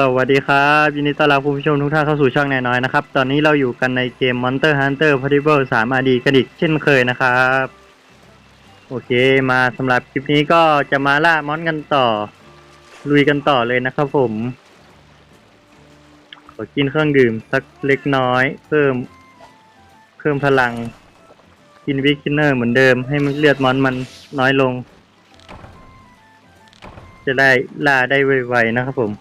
สวัสดีครับยินดีต้อนรับคุณผู้ชมทุกท่านเข้าสู่ช่องแน่น้อยนะครับ ตอนนี้เราอยู่กันในเกม Monster Hunter Portable 3 RD กระดิกเช่นเคยนะครับ โอเคมาสำหรับคลิปนี้ก็จะมาล่ามอนกันต่อ ลุยกันต่อเลยนะครับผม ขอกินเครื่องดื่มสักเล็กน้อย เพิ่มเพิ่มพลัง กินวิกกินเนอร์เหมือนเดิมให้มันเลือดมอนมันน้อยลง จะได้ล่าได้ไวๆนะครับผม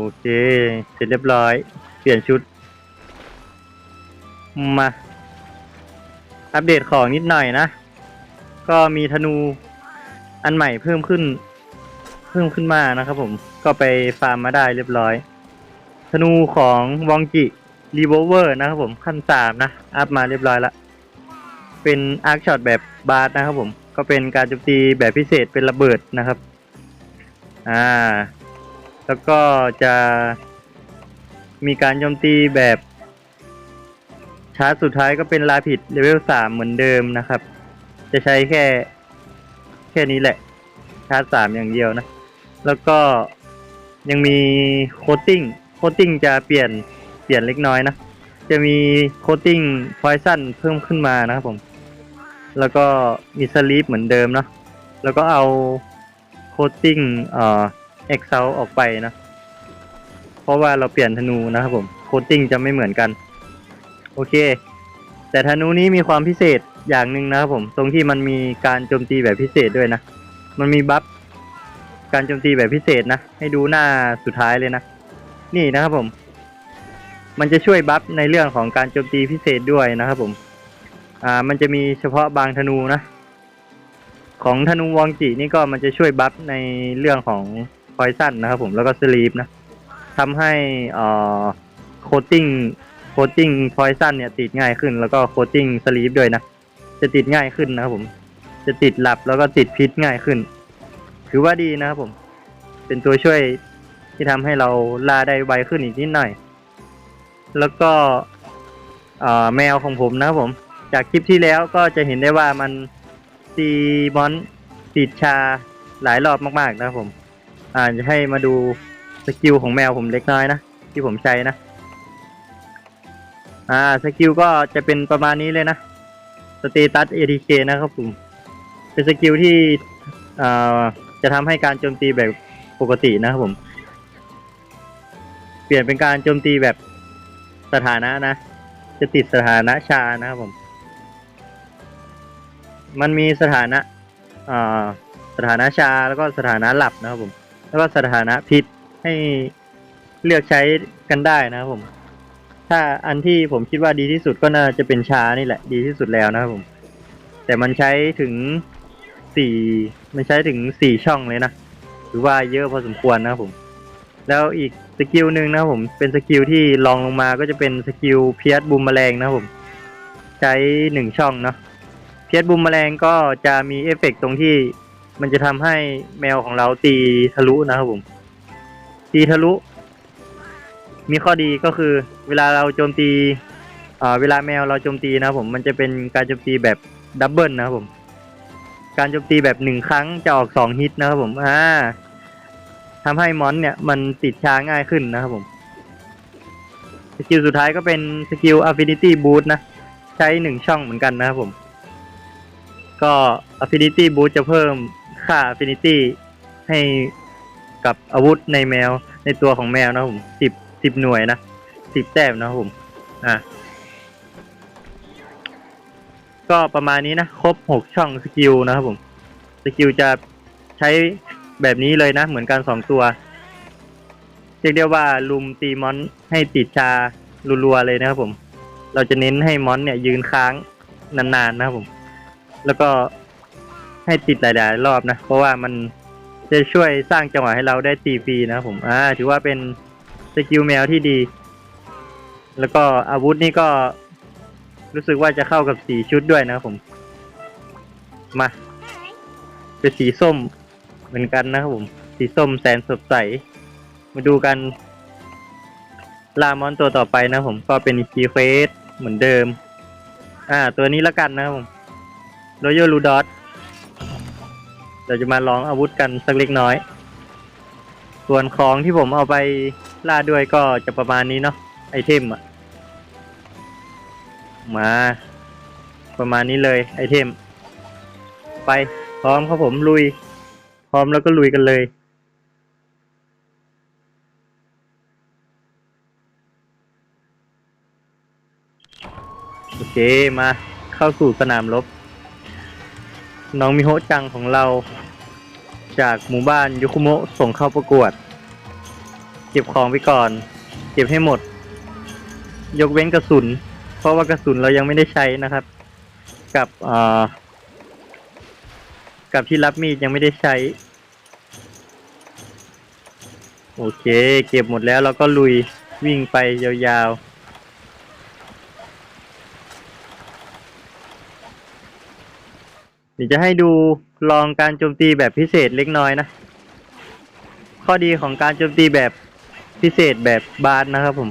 โอเค เสร็จเรียบร้อย เปลี่ยนชุด มา อัปเดตของนิดหน่อยนะ ก็มีธนูอันใหม่เพิ่มขึ้น เพิ่มขึ้นมานะครับผม ก็ไปฟาร์มมาได้เรียบร้อย ธนูของวองจิรีโวเวอร์นะครับผมขั้นสามนะ อัพมาเรียบร้อยละ เป็นอาร์คช็อตแบบบาร์นะครับผม ก็เป็นการโจมตีแบบพิเศษเป็นระเบิดนะครับ อ่า แล้วก็จะมีการโจมตีแบบชาร์จสุดท้ายก็เป็นลาผิดเลเวลสามเหมือนเดิมนะครับ จะใช้แค่แค่นี้แหละ ชาร์จสามอย่างเดียวนะ แล้วก็ยังมีโคตติ้งโคตติ้งจะเปลี่ยนเปลี่ยนเล็กน้อยนะ จะมีโคตติ้งพอยซันเพิ่มขึ้นมานะครับผม แล้วก็มีสลีปเหมือนเดิมเนาะแล้วก็เอาโคตติ้งเอ่อ Excel ออกไปนะ เพราะว่าเราเปลี่ยนธนูนะครับผมโคตติ้งจะไม่เหมือนกัน โอเค แต่ธนูนี้มีความพิเศษอย่างหนึ่งนะครับผม ตรงที่มันมีการโจมตีแบบพิเศษด้วยนะ มันมีบัฟการโจมตีแบบพิเศษนะ ให้ดูหน้าสุดท้ายเลยนะ นี่นะครับผม มันจะช่วยบัฟในเรื่องของการโจมตีพิเศษด้วยนะครับผม อ่า มันจะมีเฉพาะบางธนูนะ ของธนูวองจินี่ก็มันจะช่วยบัฟในเรื่องของ พอยซันนะครับผมแล้วก็สลีปนะทำให้เอ่อโคตติ้งโคตติ้งพอยซันเนี่ยติดง่ายขึ้น แล้วก็โคตติ้งสลีปด้วยนะจะติดง่ายขึ้นนะครับผม จะติดหลับแล้วก็ติดพิษง่ายขึ้น ถือว่าดีนะครับผม เป็นตัวช่วยที่ทำให้เราล่าได้ไวขึ้นอีกนิดหน่อย แล้วก็แมวของผมนะครับผม จากคลิปที่แล้วก็จะเห็นได้ว่ามันตีมอนติดชาหลายรอบมากๆนะครับผม อ่าจะให้มาดูสกิลของแมวผมเล็กน้อยนะที่ผมใช้นะ อ่าสกิลก็จะเป็นประมาณนี้เลยนะสเตตัส ATK นะครับผม เป็นสกิลที่อ่าจะทำให้การโจมตีแบบปกตินะครับผม เปลี่ยนเป็นการโจมตีแบบสถานะนะ จะติดสถานะชานะครับผม มันมีสถานะอ่าสถานะชาแล้วก็สถานะหลับนะครับผม แล้วก็สถานะพิษให้เลือกใช้กันได้นะครับผม ถ้าอันที่ผมคิดว่าดีที่สุดก็น่าจะเป็นชานี่แหละ ดีที่สุดแล้วนะครับผม แต่มันใช้ถึงสี่มันใช้ถึงสี่ช่องเลยนะถือว่าเยอะพอสมควรนะครับผม แล้วอีกสกิลหนึ่งนะครับผม เป็นสกิลที่ลองลงมาก็จะเป็นสกิลเพียสบูมแมลงนะครับผม ใช้หนึ่งช่องเนาะเพียสบูมแมลงก็จะมีเอฟเฟกต์ตรงที่ มันจะทำให้แมวของเราตีทะลุนะครับผม ตีทะลุ มีข้อดีก็คือ เวลาเราโจมตีอ่าเวลาแมวเราโจมตีนะครับผมมันจะเป็นการโจมตีแบบดับเบิลนะครับผม การโจมตีแบบหนึ่งครั้งจะออกสองฮิตนะครับผมอ่าทำให้มอนเนี่ยมันติดช้าง่ายขึ้นนะครับผมสกิลสุดท้ายก็เป็นสกิล Affinity Boost นะ ใช้หนึ่งช่องเหมือนกันนะครับผม ก็ Affinity Boost จะเพิ่ม ค่า Affinity ให้กับอาวุธในแมวในตัวของแมวนะผมสิบสิบหน่วยนะสิบแต้มนะผมอะก็ประมาณนี้นะ ครบหกช่องสกิลนะครับผม สกิลจะใช้แบบนี้เลยนะ เหมือนกันสองตัวเรียกได้ว่าลุมตีมอนให้ติดชารัวๆเลยนะครับผม เราจะเน้นให้มอนเนี่ยยืนค้างนานๆนะครับผม แล้วก็ ให้ติดหลายๆรอบนะ เพราะว่ามันจะช่วยสร้างจังหวะให้เราได้ตีฟรีนะผมอ่าถือว่าเป็นสกิลแมวที่ดี แล้วก็อาวุธนี่ก็รู้สึกว่าจะเข้ากับสีชุดด้วยนะผม มาเป็นสีส้มเหมือนกันนะครับผม สีส้มแสนสดใส มาดูกันลามอนตัวต่อไปนะผมก็เป็นคีเฟสเหมือนเดิม อ่า ตัวนี้ละกันนะครับผมโรโยลูดอส เราจะมาลองอาวุธกันสักเล็กน้อย ส่วนของที่ผมเอาไปล่าด้วยก็จะประมาณนี้เนาะไอเทมอะมา ประมาณนี้เลยไอเทม ไปพร้อมครับผมลุย พร้อมแล้วก็ลุยกันเลยโอเคมาเข้าสู่สนามรบ น้องมิโฮจังของเรา จากหมู่บ้านยุคุโมะส่งเข้าประกวด เก็บของไปก่อน เก็บให้หมด ยกเว้นกระสุน เพราะว่ากระสุนเรายังไม่ได้ใช้นะครับ กับอ่อกับที่รับมีดยังไม่ได้ใช้ โอเค เก็บหมดแล้วเราก็ลุยวิ่งไปยาวๆ เดี๋ยวจะให้ดูลองการโจมตีแบบพิเศษเล็กน้อยนะ ข้อดีของการโจมตีแบบพิเศษแบบบาสนะครับผม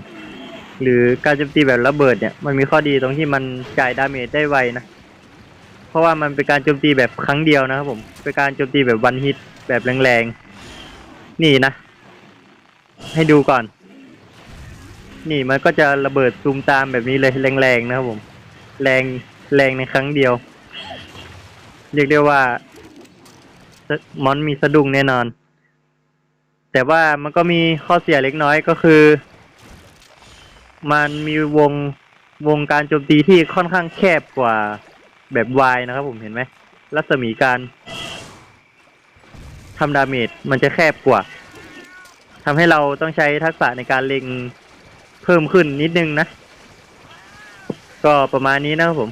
หรือการโจมตีแบบระเบิดเนี่ยมันมีข้อดีตรงที่มันจ่ายดาเมจได้ไวนะ เพราะว่ามันเป็นการโจมตีแบบครั้งเดียวนะครับผมเป็นการโจมตีแบบวันฮิตแบบแรงๆ นี่นะ ให้ดูก่อน นี่มันก็จะระเบิดซูมตามแบบนี้เลยแรงๆนะครับผม แรงแรงในครั้งเดียว เรียกได้ว่ามอนมีสะดุ้งแน่นอน แต่ว่ามันก็มีข้อเสียเล็กน้อยก็คือ มันมีวงวงการโจมตีที่ค่อนข้างแคบกว่าแบบวายนะครับผมเห็นไหมรัศมีการทำดาเมจมันจะแคบกว่าทำให้เราต้องใช้ทักษะในการเล็งเพิ่มขึ้นนิดนึงนะ ก็ประมาณนี้นะครับผม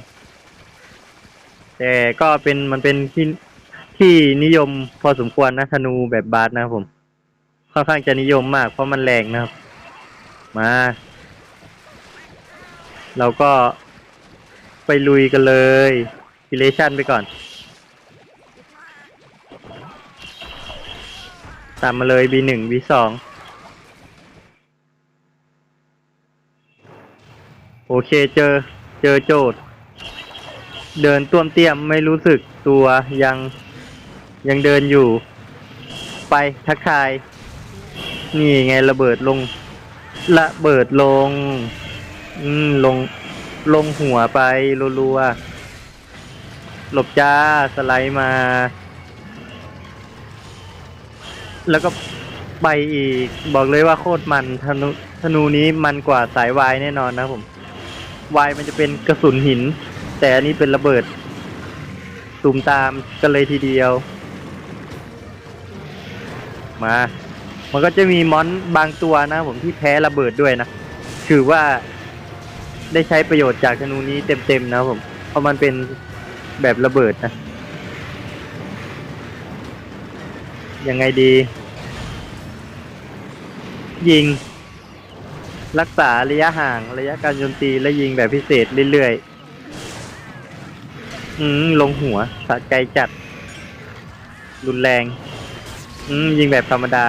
แต่ก็เป็นมันเป็นที่ที่นิยมพอสมควรนะธนูแบบบาสนะครับผม ค่อนข้างจะนิยมมากเพราะมันแรงนะครับ มา เราก็ไปลุยกันเลยกิเลชันไปก่อน ตามมาเลย B1 B2 โอเคเจอเจอโจทย์ เดินต้วมเตี้ยมไม่รู้สึกตัวยังยังเดินอยู่ ไปทักทาย นี่ไงระเบิดลง ระเบิดลง อืมลงลงหัวไปรัวๆหลบจ้าสไลด์มา แล้วก็ไปอีกบอกเลยว่าโคตรมันธนูธนูนี้มันกว่าสายวายแน่นอนนะผมวายมันจะเป็นกระสุนหิน แต่อันนี้เป็นระเบิดตูมตามกันเลยทีเดียว มา มันก็จะมีมอนบางตัวนะ ผมที่แพ้ระเบิดด้วยนะถือว่าได้ใช้ประโยชน์จากธนูนี้เต็มๆนะผม เพราะมันเป็นแบบระเบิดนะ ยังไงดี ยิง รักษาระยะห่างระยะการโจมตีและยิงแบบพิเศษเรื่อยๆ อืมลงหัวสะใจจัด รุนแรง อืมยิงแบบธรรมดา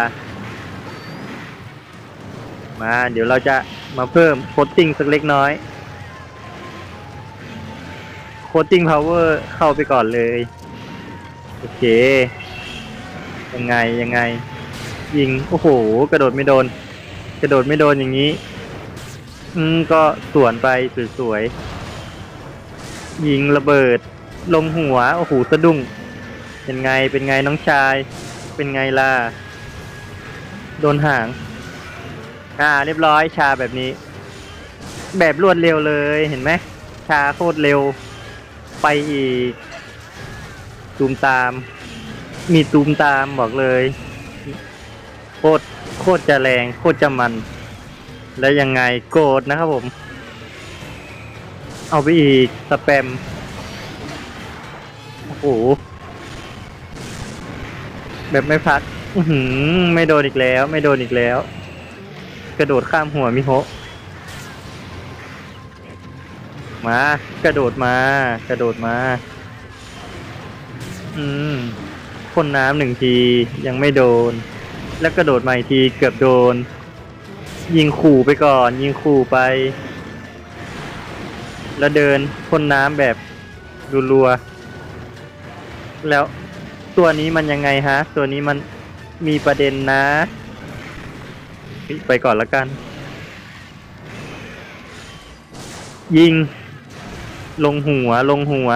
มา เดี๋ยวเราจะมาเพิ่มโคตติ้งสักเล็กน้อยโคตติ้งพาวเวอร์เข้าไปก่อนเลย โอเค ยังไงยังไง ยิง โอ้โห กระโดดไม่โดน กระโดดไม่โดนอย่างนี้ อืมก็สวนไปสวยๆยิงระเบิด ลงหัว โอ้โหสะดุ้ง เป็นไง เป็นไงน้องชาย เป็นไงล่ะ โดนหาง อ่า เรียบร้อยชาแบบนี้ แบบรวดเร็วเลยเห็นไหม ชาโคตรเร็ว ไปอีก ตูมตาม มีตูมตามบอกเลย โคตร โคตรจะแรง โคตรจะมัน แล้วยังไงโกรธนะครับผม เอาไปอีกสแปม โอ้โหแบบไม่พัก อือหือไม่โดนอีกแล้ว ไม่โดนอีกแล้ว กระโดดข้ามหัวมิโฮะมา กระโดดมา กระโดดมา อืมพ่นน้ำหนึ่งทียังไม่โดน แล้วกระโดดมาอีกทีเกือบโดน ยิงขู่ไปก่อน ยิงขู่ไป แล้วเดินพ่นน้ำแบบรัวๆ แล้ว ตัวนี้มันยังไงฮะ ตัวนี้มันมีประเด็นนะไปก่อนละกัน ยิง ลงหัวลงหัว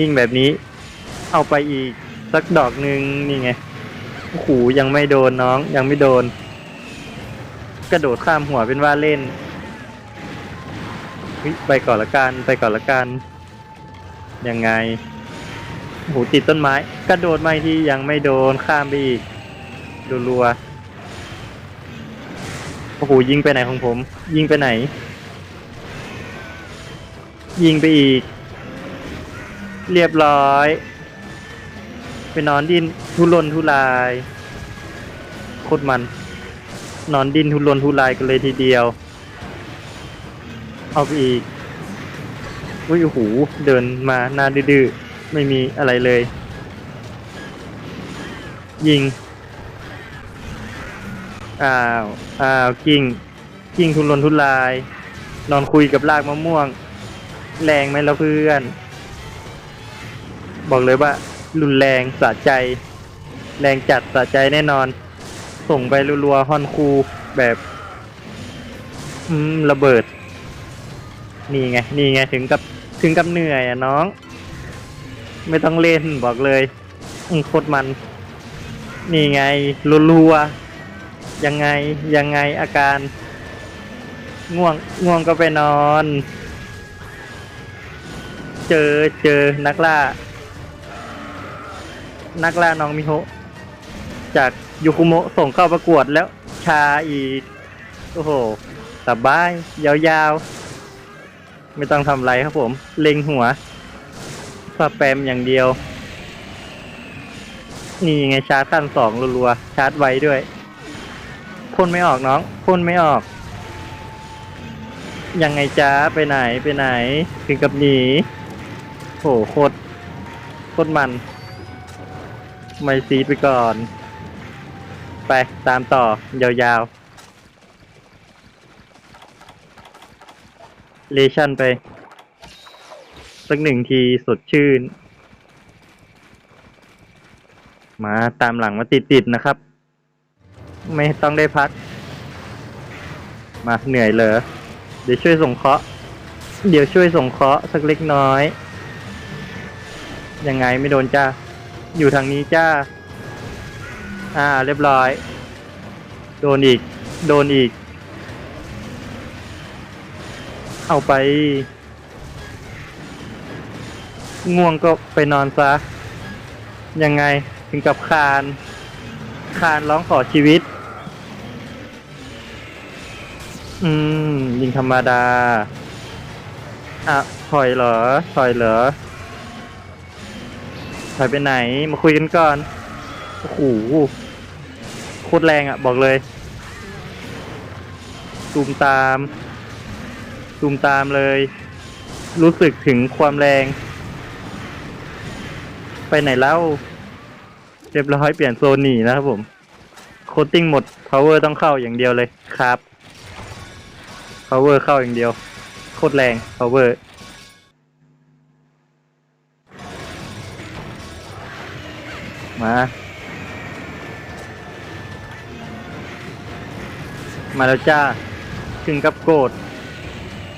ยิงแบบนี้ เอาไปอีกสักดอกหนึ่งนี่ไงโอ้โหยังไม่โดนน้องยังไม่โดน กระโดดข้ามหัวเป็นว่าเล่น ไปก่อนละกันไปก่อนละกัน ยังไงโอ้โหติดต้นไม้ กระโดดไม่ที่ยังไม่โดนข้ามไปอีกดูรัวโอ้โหยิงไปไหนของผม ยิงไปไหน ยิงไปอีก เรียบร้อย ไปนอนดินทุรนทุรายโคตรมัน นอนดินทุรนทุรายกันเลยทีเดียว เอาไปอีก อุ้ยโอ้โหเดินมาหน้าดื้อไม่มีอะไรเลย ยิง อ้าว อ้าว กิ้ง กิ้งทุรนทุราย นอนคุยกับรากมะม่วง แรงไหมล่ะเพื่อน บอกเลยว่า รุนแรงสะใจ แรงจัดสะใจแน่นอน ส่งไปรัวๆฮอนคูแบบอืมระเบิด นี่ไง นี่ไง ถึงกับ ถึงกับเหนื่อยอะน้อง ไม่ต้องเล่นบอกเลยอืมโคตรมัน นี่ไงรัวๆยังไงยังไงอาการง่วงง่วงก็ไปนอน เจอเจอนักล่า นักล่าน้องมิโฮะจากยูคุโมะส่งเข้าประกวดแล้วชาอีก โอ้โหสบาย ยาวๆ ไม่ต้องทำอะไรครับผม เล็งหัวสแปมอย่างเดียว นี่ไงชาร์จขั้นสองรัวๆ ชาร์จไว้ด้วยพ่นไม่ออกน้องพ่นไม่ออก ยังไงจ้าไปไหนไปไหนถึงกับหนีโหโคตรโคตรมัน ไม่ซีไปก่อน ไปตามต่อยาวๆ เลชั่นไป สักหนึ่งทีสดชื่น มาตามหลังมาติดๆนะครับ ไม่ต้องได้พัก มาเหนื่อยเลยเดี๋ยวช่วยส่งเคราะห์เดี๋ยวช่วยส่งเคราะห์สักเล็กน้อย ยังไงไม่โดนจ้า อยู่ทางนี้จ้า อ่า เรียบร้อย โดนอีก โดนอีก เอาไป ง่วงก็ไปนอนซะ ยังไงถึงกับคาน คานร้องขอชีวิต อืม ยิงธรรมดา อะ ถอยเหรอ ถอยเหรอ ถอยไปไหน มาคุยกันก่อน โอ้โหโคตรแรงอะ บอกเลยตูมตาม ตูมตามเลย รู้สึกถึงความแรง ไปไหนแล้วเรียบร้อยเปลี่ยนโซนหนีนะครับผมโคตติ้งหมด power ต้องเข้าอย่างเดียวเลยครับ power เข้าอย่างเดียว โคตรแรง power มา มาแล้วจ้าถึงกับโกรธ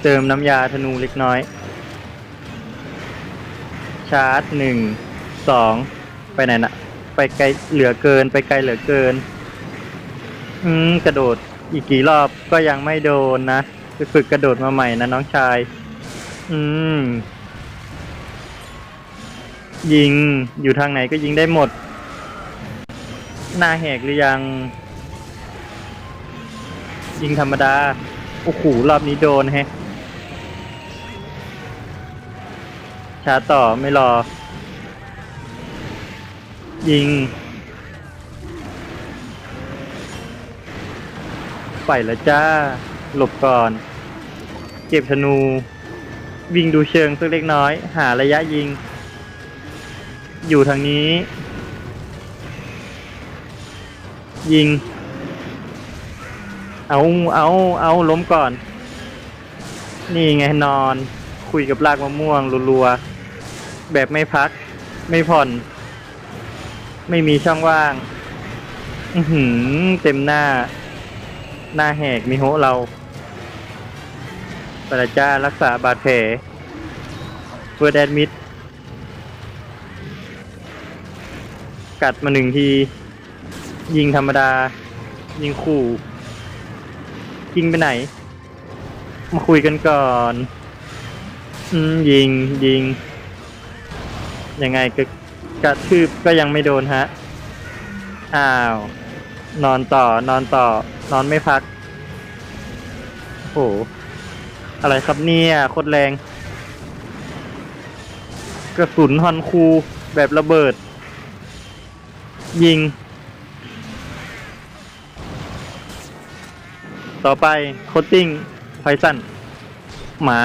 เติมน้ำยาธนูเล็กน้อย ชาร์จหนึ่งสองไปไหนนะไปไกลเหลือเกิน ไปไกลเหลือเกิน อืมกระโดดอีกกี่รอบก็ยังไม่โดนนะไปฝึกกระโดดมาใหม่นะน้องชาย อืม ยิงอยู่ทางไหนก็ยิงได้หมด หน้าแหกหรือยัง ยิงธรรมดา โอ้โหรอบนี้โดนแฮะ ช้าต่อไม่รอ ยิง ไปล้วจ้า หลบก่อน เก็บธนู วิ่งดูเชิงสักเล็กน้อย หาระยะยิง อยู่ทางนี้ ยิง เอาเอาเอาล้มก่อน นี่ไงนอนคุยกับรากมะม่วงรัวๆ แบบไม่พัก ไม่ผ่อน ไม่มีช่องว่าง อือหือเต็มหน้า หน้าแหกมีโหเราปราจ้ารักษาบาดแผลเฟิร์ดแอดมิด กัดมาหนึ่งที ยิงธรรมดา ยิงขู่ยิงไปไหน มาคุยกันก่อน อืม ยิงยิง ยังไงก็กระทืบก็ยังไม่โดนฮะ อ้าว นอนต่อนอนต่อ นอนไม่พัก โอ้โห อะไรครับเนี่ยโคตรแรง กระสุนฮอนคูแบบระเบิด ยิง ต่อไปโคตติ้งไพซันหมา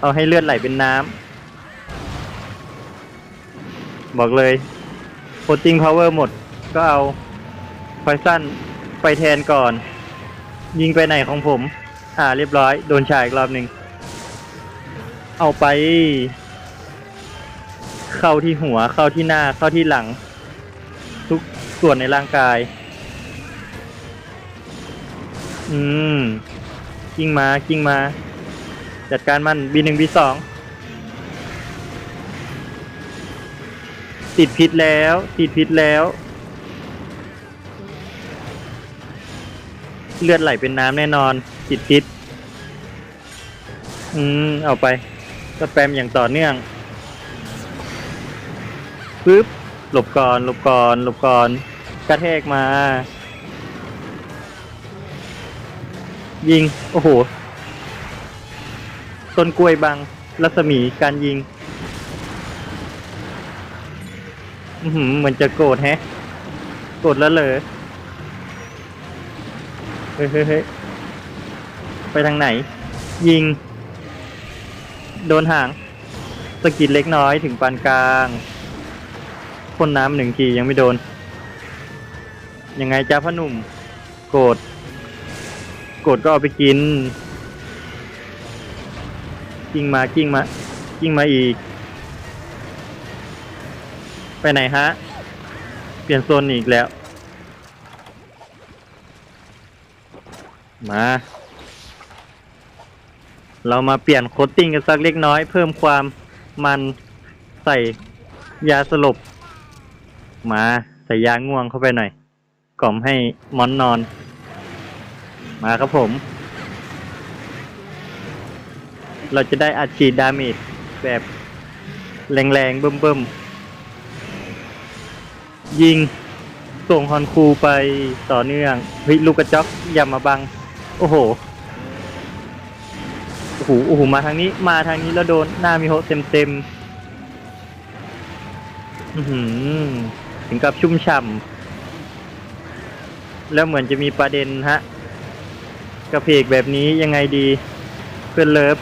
เอาให้เลือดไหลเป็นน้ำ บอกเลยโคตติ้งพาวเวอร์หมดก็เอาไพซันไปแทนก่อน ยิงไปไหนของผม อ่าเรียบร้อย โดนฉายอีกรอบหนึ่ง เอาไป เข้าที่หัวเข้าที่หน้าเข้าที่หลัง ทุกส่วนในร่างกาย อืม กิ้งมากิ้งมา จัดการมัน B หนึ่ง B สอง ติดพิษแล้ว ติดพิษแล้ว เลือดไหลเป็นน้ำแน่นอน ติดพิษ อืม เอาไปสแปมอย่างต่อเนื่องปึ๊บหลบก่อนหลบก่อนหลบก่อนกระแทกมา ยิง โอ้โห ต้นกล้วยบัง รัศมีการยิง อือหือเหมือนจะโกรธแฮะ โกรธแล้วเลยเฮ้ยเฮ้ยเฮ้ยไปทางไหน ยิง โดนห่างสะกิดเล็กน้อยถึงปานกลางพ่นน้ำหนึ่งทียังไม่โดน ยังไงจ้าพ่อหนุ่ม โกรธโกรธก็เอาไปกิน กิ้งมากิ้งมากิ้งมาอีก ไปไหนฮะ เปลี่ยนโซนอีกแล้ว มา เรามาเปลี่ยนโคตติ้งกันสักเล็กน้อย เพิ่มความมันใส่ยาสลบ มาใส่ยาง่วงเข้าไปหน่อย กล่อมให้มอนนอน มาครับผม เราจะได้อัดฉีดดาเมจแบบแรงๆเบิ่มๆ ยิง ส่งฮอนคูไปต่อเนื่องเฮ้ยลูกกระจอกอย่ามาบัง โอ้โห โอ้โห โอ้โห มาทางนี้ มาทางนี้แล้วโดนหน้ามิโฮะเต็มเต็มอือถึงกับชุ่มฉ่ำ แล้วเหมือนจะมีประเด็นฮะ กระเพกแบบนี้ยังไงดีเพื่อนเลิฟ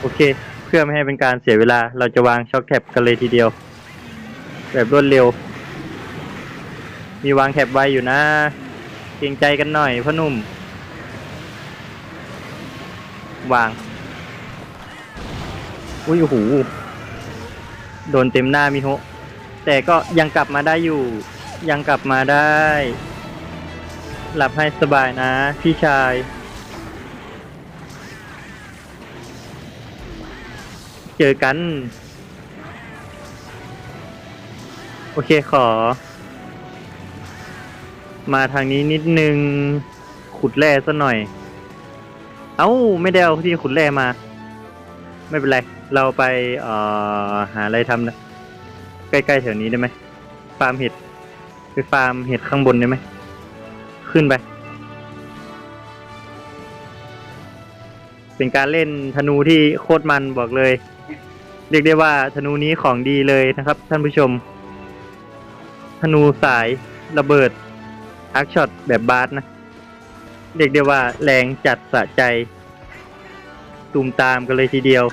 โอเค เพื่อไม่ให้เป็นการเสียเวลา เราจะวางช็อคแท็บกันเลยทีเดียว แบบรวดเร็ว มีวางแท็บไว้อยู่นะ เกรงใจกันหน่อยพ่อหนุ่ม วาง อุ้ยโอ้โหโดนเต็มหน้ามิโฮะแต่ก็ยังกลับมาได้อยู่ ยังกลับมาได้ หลับให้สบายนะ พี่ชาย เจอกัน โอเคขอ มาทางนี้นิดนึง ขุดแร่ซะหน่อย เอ้า ไม่ได้เอาที่ขุดแร่มา ไม่เป็นไร เราไปเอ่อหาอะไรทำนะ ใกล้ๆแถวนี้ได้ไหมฟาร์มเห็ด ไปฟาร์มเห็ดข้างบนได้ไหม ขึ้นไป เป็นการเล่นธนูที่โคตรมันบอกเลย เรียกได้ว่าธนูนี้ของดีเลยนะครับท่านผู้ชม ธนูสายระเบิดอาร์คช็อตแบบบาสนะ เรียกได้ว่าแรงจัดสะใจตูมตามกันเลยทีเดียว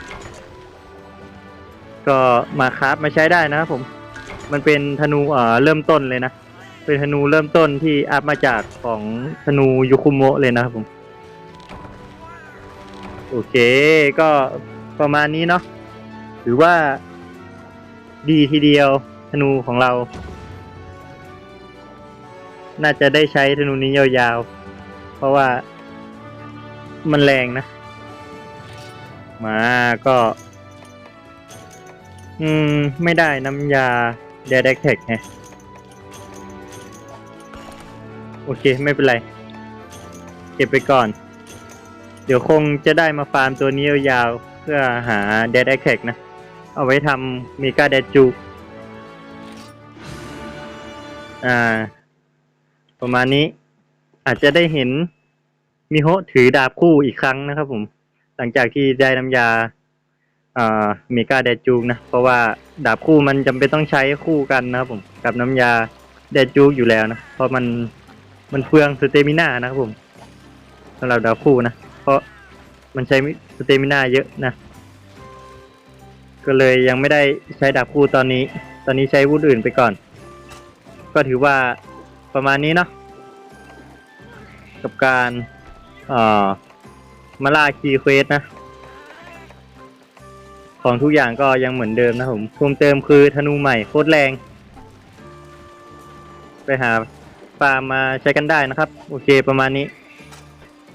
ก็มาคราฟมาใช้ได้นะครับผม มันเป็นธนูเอ่อเริ่มต้นเลยนะ เป็นธนูเริ่มต้นที่อัพมาจากของธนูยุคุโมะเลยนะครับผม โอเคก็ประมาณนี้เนาะหรือว่าดีทีเดียวธนูของเรา น่าจะได้ใช้ธนูนี้ยาวๆ เพราะว่ามันแรงนะ มาก็ อืม ไม่ได้น้ำยาเดดแท็กไงโอเค ไม่เป็นไร เก็บไปก่อน เดี๋ยวคงจะได้มาฟาร์มตัวนี้ยาวๆเพื่อหาเดดแท็กนะ เอาไว้ทำมีกาเดจู อ่า ประมาณนี้อาจจะได้เห็นมิโฮถือดาบคู่อีกครั้งนะครับผม หลังจากที่ได้น้ำยาอ่าเมกาแดจูกนะ เพราะว่าดาบคู่มันจำเป็นต้องใช้คู่กันนะครับผม กับน้ำยาแดจูกอยู่แล้วนะ เพราะมันมันเฟืองสเตมิน่านะครับผมสำหรับดาบคู่นะ เพราะมันใช้สเตมิน่าเยอะนะ ก็เลยยังไม่ได้ใช้ดาบคู่ตอนนี้ ตอนนี้ใช้วุธอื่นไปก่อน ก็ถือว่า ประมาณนี้เนาะกับการเอ่อมาล่าคีเควสนะ ของทุกอย่างก็ยังเหมือนเดิมนะผมเพิ่มเติมคือธนูใหม่โคตรแรง ไปหาฟาร์มมาใช้กันได้นะครับ โอเคประมาณนี้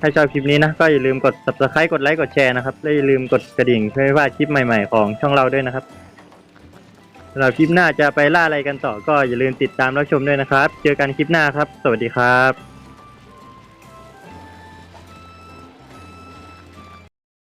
ถ้าชอบคลิปนี้นะ ก็อย่าลืมกด subscribe กดไลค์กดแชร์นะครับ และอย่าลืมกดกระดิ่งเพื่อไม่พลาดคลิปใหม่ๆของช่องเราด้วยนะครับำหรับคลิปหน้าจะไปล่าอะไรกันต่อก็อย่าลืมติดตามรับชมด้วยนะครับ เจอกันคลิปหน้าครับ สวัสดีครับ